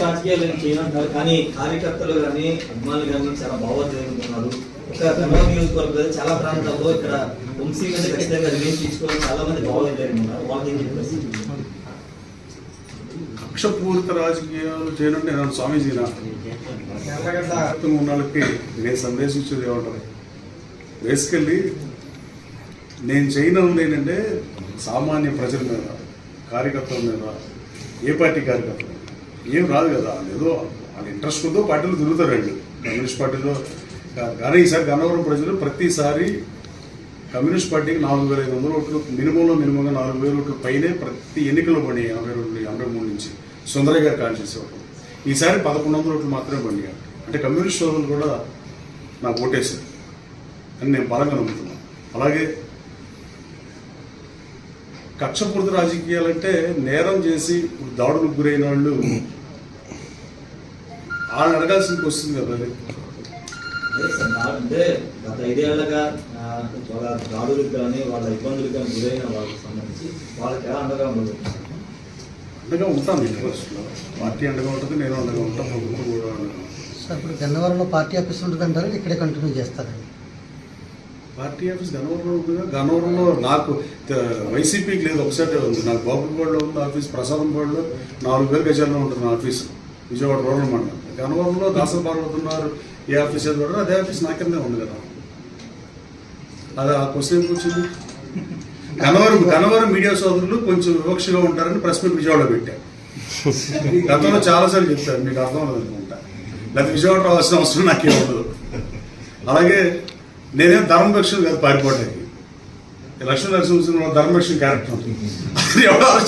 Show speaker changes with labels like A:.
A: రాజకీయాలు ఏం కానీ కార్యకర్తలు కానీ అభిమానులు కానీ చాలా భావోద్వేగుతున్నారు ఒక కర్నూలు చాలా ప్రాంతాల్లో ఇక్కడ వంశీ మీద ఖచ్చితంగా రిలీజ్ తీసుకోవాలని చాలా మంది భావోద్వేగుతున్నారు వాళ్ళకి చెప్పేసి
B: కక్షపూరిత రాజకీయాలు చేయనంటే నేను స్వామీజీ క్రితం ఉన్న వాళ్ళకి నేను సందేశం ఇచ్చేది ఏమంటారు? బేసికల్లీ నేను చేయనది ఏంటంటే సామాన్య ప్రజల మీద కార్యకర్తల మీద ఏ పార్టీ కార్యకర్తలు? ఏం రాదు కదా. ఏదో వాళ్ళ ఇంట్రెస్ట్ ఉందో పార్టీలో తిరుగుతారండి. కమ్యూనిస్ట్ పార్టీలో కానీ ఈసారి గన్నవరం ప్రజలు ప్రతిసారి కమ్యూనిస్ట్ పార్టీకి నాలుగు వేల ఐదు వందల ఓట్లు మినిమంలో మినిమంగా నాలుగు వేల ఓట్లు పైనే ప్రతి ఎన్నికల్లో పడినాయి ఎనభై రెండు ఎనభై మూడు నుంచి. సుందరయ్య గారు కాల్ చేసేవాళ్ళు ఈసారి పదకొండు వందల ఓట్లు మాత్రమే పడినాయి అంటే కమ్యూనిస్ట్ సోదరులు కూడా నాకు ఓటేశారు. అని నేను బలంగా నమ్ముతున్నాను. అలాగే కక్షపూరిత రాజకీయాలంటే నేరం చేసి దాడులకు గురైన వాళ్ళు వాళ్ళని అడగాల్సిందికి వస్తుంది కదా అది.
A: అంటే గత ఐదేళ్ళుగా వాళ్ళ దాడులకు కానీ వాళ్ళ ఇబ్బందులకు కానీ గురైన వాళ్ళకి సంబంధించి వాళ్ళకి ఎలా అండగా ఉండదు?
B: అండగా ఉంటాను నేను ఫస్ట్లో పార్టీ అండగా ఉంటుంది నేను అండగా ఉంటాను ప్రభుత్వం కూడా అండగా.
C: సార్ ఇప్పుడు గన్నవరంలో పార్టీ ఆఫీస్ ఉంటుంది అంటారు ఇక్కడే కంటిన్యూ చేస్తారండి?
B: పార్టీ ఆఫీస్ గనవరంలో ఉందిగా గనవరంలో నాకు వైసీపీకి లేదు ఒకసారి ఉంది. నాకు బాబుపాడులో ఉంది ఆఫీస్ ప్రసాదంపాడులో నాలుగు వేల గజాల్లో ఉంటుంది నా ఆఫీస్ విజయవాడ రూరల్ మండలం. గనవరంలో దాసలు పార్వతి ఏ ఆఫీస్ ఏదో అదే ఆఫీస్ నా కిందే ఉంది కదా. అది ఆ క్వశ్చన్ ఎందుకు వచ్చింది? గనవరం మీడియా సోదరులు కొంచెం వివక్షగా ఉంటారని ప్రెస్ మీట్ విజయవాడలో పెట్టారు గతంలో చాలాసార్లు చెప్తారు మీకు అర్థం లేదనుకుంటా అనుకుంటా. లేకపోతే విజయవాడ రావాల్సిన అవసరం నాకేం అలాగే నేనేం ధర్మరక్షణ కాదు పారిపోవడానికి. లక్ష్మీ నరసింహ ధర్మరక్షణ క్యారెక్టర్. ఉంటుంది ఎవడో